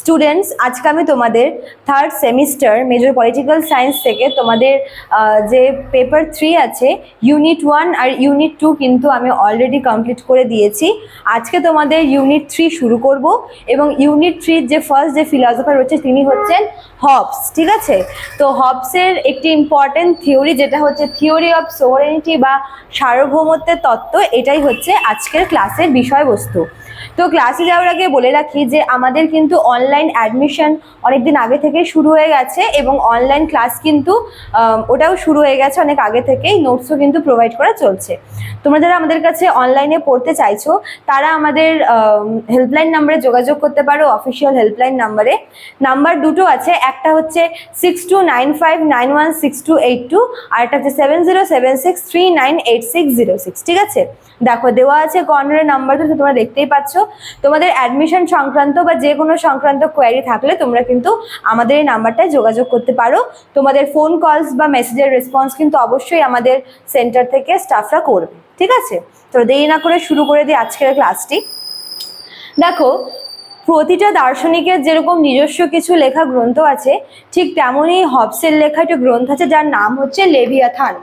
students আজকে আমি তোমাদের third semester major political science থেকে তোমাদের যে পেপার থ্রি আছে ইউনিট ওয়ান আর ইউনিট টু কিন্তু আমি অলরেডি কমপ্লিট করে দিয়েছি। আজকে তোমাদের ইউনিট থ্রি শুরু করব এবং ইউনিট থ্রির যে ফার্স্ট যে ফিলসফার রয়েছে তিনি হচ্ছেন হবস ঠিক আছে? তো হবসের একটি ইম্পর্টেন্ট থিওরি যেটা হচ্ছে থিওরি অফ সোভারেনিটি বা সার্বভৌমত্বের তত্ত্ব, এটাই হচ্ছে আজকের ক্লাসের বিষয়বস্তু। তো ক্লাসে যাওয়ার আগে বলে রাখি যে আমাদের কিন্তু অনলাইন অ্যাডমিশন অনেকদিন আগে থেকে শুরু হয়ে গেছে এবং অনলাইন ক্লাস কিন্তু ওটাও শুরু হয়ে গেছে অনেক আগে থেকেই। নোটসও কিন্তু প্রোভাইড করা চলছে। তোমরা যারা আমাদের কাছে অনলাইনে পড়তে চাইছো, তারা আমাদের হেল্পলাইন নাম্বারে যোগাযোগ করতে পারো অফিসিয়াল হেল্পলাইন নাম্বারে নাম্বার দুটো আছে, একটা হচ্ছে six two nine five nine one six two eight two আর একটা হচ্ছে seven zero seven six three nine eight six zero six ঠিক আছে? দেখো, দেওয়া আছে কর্নারে নাম্বার তো তোমরা দেখতেই পাচ্ছ। তোমাদের অ্যাডমিশন সংক্রান্ত বা যে কোনো সংক্রান্ত কোয়ারি থাকলে তোমরা কিন্তু আমাদের এই নাম্বারটায় যোগাযোগ করতে পারো। তোমাদের ফোন কলস বা মেসেজের রেসপন্স কিন্তু অবশ্যই আমাদের সেন্টার থেকে স্টাফরা করবে। ঠিক আছে? তো দেরি না করে শুরু করে দিই আজকের ক্লাসটি দেখো, প্রতিটা দার্শনিকের যেরকম নিজস্ব কিছু লেখা গ্রন্থ আছে, ঠিক তেমনই হবসের লেখা একটা গ্রন্থ আছে যার নাম হচ্ছে লেভিয়াথান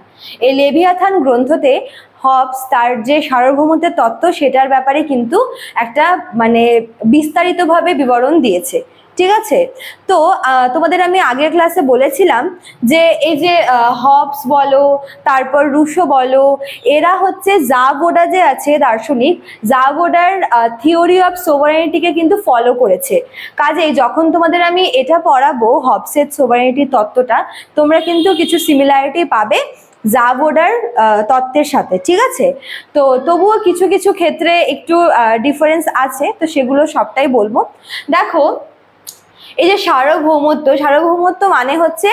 এই লেভিয়াথান গ্রন্থতে হবস তার যে সার্বভৌমত্বের তত্ত্ব সেটার ব্যাপারে কিন্তু একটা মানে বিস্তারিতভাবে বিবরণ দিয়েছে। ঠিক আছে? তো তোমাদের আমি আগের ক্লাসে বলেছিলাম যে, এই যে হবস বলো, তারপর রুশো বলো, এরা হচ্ছে জাভোডা যে আছে দার্শনিক জাভোডার থিওরি অফ সোভারেনিটিকে কিন্তু ফলো করেছে। কাজেই যখন তোমাদের আমি এটা পড়াবো হবসের সোভারেনিটি তত্ত্বটা, তোমরা কিন্তু কিছু সিমিলারিটি পাবে জাভোডার তত্ত্বের সাথে, ঠিক আছে? তো, তবুও কিছু কিছু ক্ষেত্রে একটু ডিফারেন্স আছে, তো সেগুলো সবটাই বলব। দেখো এই যে সার্বভৌমত্ব সার্বভৌমত্ব মানে হচ্ছে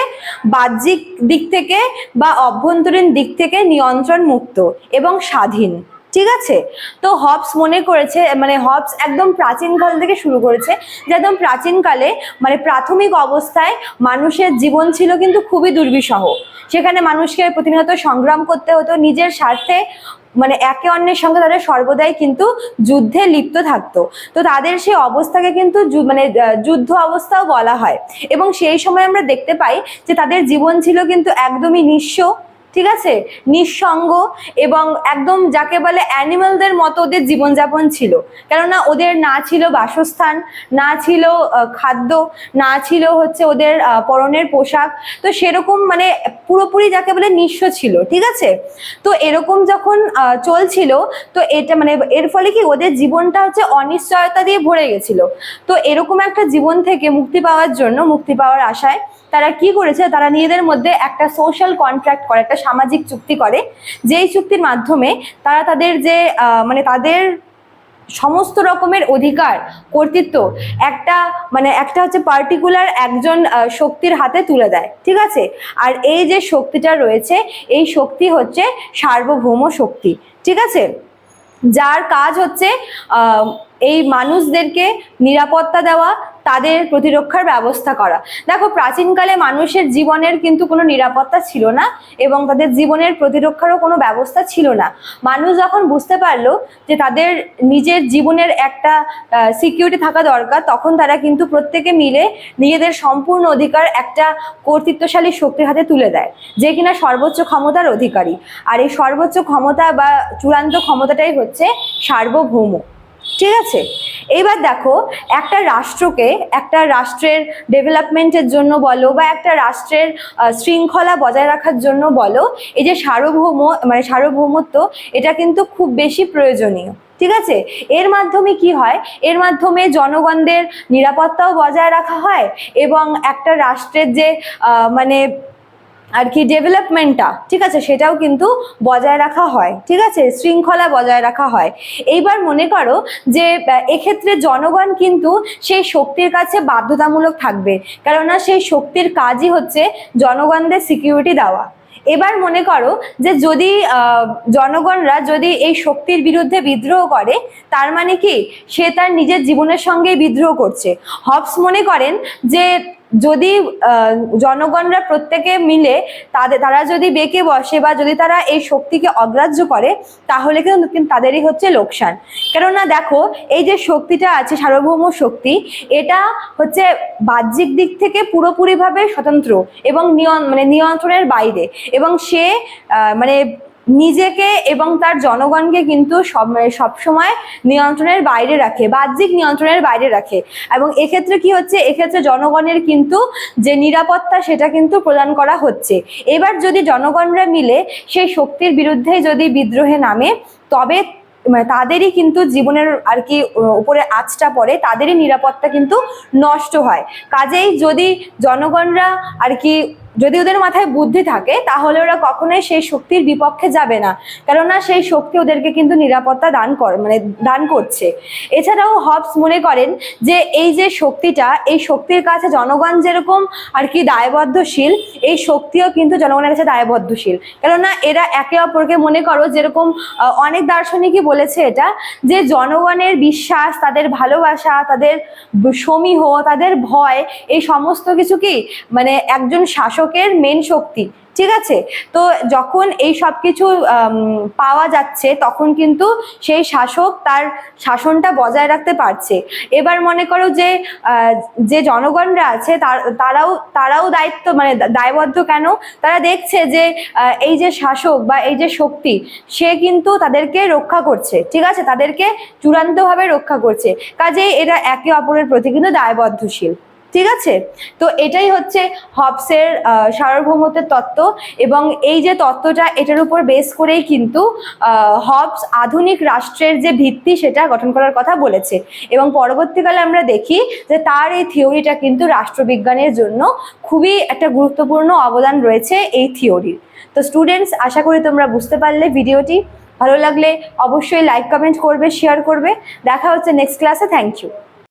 বাহ্যিক দিক থেকে বা অভ্যন্তরীণ দিক থেকে নিয়ন্ত্রণ মুক্ত এবং স্বাধীন। ঠিক আছে? তো হবস মনে করেছে মানে হবস একদম প্রাচীনকাল থেকে শুরু করেছে, যে একদম প্রাচীনকালে মানে প্রাথমিক অবস্থায় মানুষের জীবন ছিল কিন্তু খুবই দুর্বিষহ। সেখানে মানুষকে প্রতিনিয়ত সংগ্রাম করতে হতো, নিজের স্বার্থে মানে একে অন্যের সঙ্গে তাদের সর্বদাই কিন্তু যুদ্ধে লিপ্ত থাকতো। তো তাদের সেই অবস্থাকে কিন্তু মানে যুদ্ধ অবস্থাও বলা হয়। এবং সেই সময় আমরা দেখতে পাই যে তাদের জীবন ছিল কিন্তু একদমই নিঃস্ব। ঠিক আছে? নিঃসঙ্গ এবং একদম যাকে বলে অ্যানিমালদের মতো ওদের জীবনযাপন ছিল। কেননা ওদের না ছিল বাসস্থান, না ছিল খাদ্য, না ছিল হচ্ছে ওদের পরনের পোশাক। তো সেরকম মানে পুরোপুরি যাকে বলে নিঃস্ব ছিল, ঠিক আছে? তো এরকম যখন চলছিল, তো এটা মানে এর ফলে কি ওদের জীবনটা হচ্ছে অনিশ্চয়তা দিয়ে ভরে গেছিল। তো এরকম একটা জীবন থেকে মুক্তি পাওয়ার জন্য, মুক্তি পাওয়ার আশায় তারা কি করেছে? তারা নিজেদের মধ্যে একটা সোশ্যাল কন্ট্রাক্ট করে, একটা সামাজিক চুক্তি করে, যেই চুক্তির মাধ্যমে তারা তাদের যে মানে তাদের সমস্ত রকমের অধিকার, কর্তৃত্ব একটা মানে একটা হচ্ছে পার্টিকুলার একজন শক্তির হাতে তুলে দেয়, ঠিক আছে? আর এই যে শক্তিটা রয়েছে, এই শক্তি হচ্ছে সার্বভৌম শক্তি, ঠিক আছে? যার কাজ হচ্ছে এই মানুষদেরকে নিরাপত্তা দেওয়া তাদের প্রতিরক্ষার ব্যবস্থা করা। দেখো, প্রাচীনকালে মানুষের জীবনের কিন্তু কোনো নিরাপত্তা ছিল না এবং তাদের জীবনের প্রতিরক্ষারও কোনো ব্যবস্থা ছিল না। মানুষ যখন বুঝতে পারল যে তাদের নিজের জীবনের একটা সিকিউরিটি থাকা দরকার, তখন তারা কিন্তু প্রত্যেকে মিলে নিজেদের সম্পূর্ণ অধিকার একটা কর্তৃত্বশালী শক্তির হাতে তুলে দেয়, যে কিনা সর্বোচ্চ ক্ষমতার অধিকারী। আর এই সর্বোচ্চ ক্ষমতা বা চূড়ান্ত ক্ষমতাটাই হচ্ছে সার্বভৌম। ঠিক আছে? এইবার দেখো, একটা রাষ্ট্রকে একটা রাষ্ট্রের ডেভেলপমেন্টের জন্য বলো বা একটা রাষ্ট্রের শৃঙ্খলা বজায় রাখার জন্য বলো, এই যে সার্বভৌম মানে সার্বভৌমত্ব, এটা কিন্তু খুব বেশি প্রয়োজনীয়, ঠিক আছে? এর মাধ্যমে কি হয়? এর মাধ্যমে জনগণদের নিরাপত্তাও বজায় রাখা হয় এবং একটা রাষ্ট্রের যে মানে আর কি ডেভেলপমেন্টটা ঠিক আছে? সেটাও কিন্তু বজায় রাখা হয়, ঠিক আছে? শৃঙ্খলা বজায় রাখা হয়। এইবার মনে করো যে এক্ষেত্রে জনগণ কিন্তু সেই শক্তির কাছে বাধ্যতামূলক থাকবে। কেননা সেই শক্তির কাজই হচ্ছে জনগণদের সিকিউরিটি দেওয়া। এবার মনে করো যে, যদি জনগণরা যদি এই শক্তির বিরুদ্ধে বিদ্রোহ করে, তার মানে কি? সে তার নিজের জীবনের সঙ্গেই বিদ্রোহ করছে। হবস মনে করেন যে যদি জনগণরা প্রত্যেকে মিলে তাদের, তারা যদি বেঁকে বসে বা যদি তারা এই শক্তিকে অগ্রাহ্য করে, তাহলে কিন্তু তাদেরই হচ্ছে লোকসান। কেননা দেখো, এই যে শক্তিটা আছে, সার্বভৌম শক্তি, এটা হচ্ছে বাহ্যিক দিক থেকে পুরোপুরিভাবে স্বতন্ত্র এবং নিয়ন মানে নিয়ন্ত্রণের বাইরে এবং সে মানে নিজেকে এবং তার জনগণকে কিন্তু সব সবসময় নিয়ন্ত্রণের বাইরে রাখে, বাহ্যিক নিয়ন্ত্রণের বাইরে রাখে। এবং এক্ষেত্রে কি হচ্ছে? এক্ষেত্রে জনগণের কিন্তু যে নিরাপত্তা, সেটা কিন্তু প্রদান করা হচ্ছে। এবার যদি জনগণরা মিলে সেই শক্তির বিরুদ্ধে যদি বিদ্রোহে নামে, তবে মানে তাদেরই কিন্তু জীবনের আর কি, উপরে আঁচটা পড়ে, তাদেরই নিরাপত্তা কিন্তু নষ্ট হয়। কাজেই যদি জনগণরা আর কি যদি ওদের মাথায় বুদ্ধি থাকে, তাহলে ওরা কখনোই সেই শক্তির বিপক্ষে যাবে না। কেননা সেই শক্তি ওদেরকে কিন্তু নিরাপত্তা দান করে মানে দান করছে। এছাড়াও হবস মনে করেন যে, এই যে শক্তিটা, এই শক্তির কাছে জনগণ যেরকম আর কি দায়বদ্ধশীল, এই শক্তিও কিন্তু জনগণের কাছে দায়বদ্ধশীল। কেননা এরা একে অপরকে মনে করো যেরকম অনেক দার্শনিকই বলেছে এটা, যে জনগণের বিশ্বাস, তাদের ভালোবাসা, তাদের সমীহ, তাদের ভয়, এই সমস্ত কিছু কি? মানে একজন শাসকের মেন শক্তি, ঠিক আছে? তো যখন এই সব কিছু পাওয়া যাচ্ছে, তখন কিন্তু সেই শাসক তার শাসনটা বজায় রাখতে পারছে। এবার মনে করো যে যে জনগণরা আছে, তার- তারাও তারাও দায়িত্ব মানে দায়বদ্ধ কেন? তারা দেখছে যে এই যে শাসক বা এই যে শক্তি, সে কিন্তু তাদেরকে রক্ষা করছে, ঠিক আছে? তাদেরকে চূড়ান্তভাবে রক্ষা করছে। কাজেই এরা একে অপরের প্রতি কিন্তু দায়বদ্ধশীল। ঠিক আছে? তো এটাই হচ্ছে হবসের সার্বভৌমত্বের তত্ত্ব এবং এই যে তত্ত্বটা এটার উপর বেস করেই কিন্তু হবস আধুনিক রাষ্ট্রের যে ভিত্তি সেটা গঠন করার কথা বলেছে। এবং পরবর্তীকালে আমরা দেখি যে তার এই থিওরিটা কিন্তু রাষ্ট্রবিজ্ঞানের জন্য খুবই একটা গুরুত্বপূর্ণ অবদান রয়েছে এই থিওরির। তো স্টুডেন্টস আশা করি তোমরা বুঝতে পারলে ভিডিওটি। ভালো লাগলে অবশ্যই লাইক কমেন্ট করবে শেয়ার করবে। দেখা হচ্ছে নেক্সট ক্লাসে থ্যাংক ইউ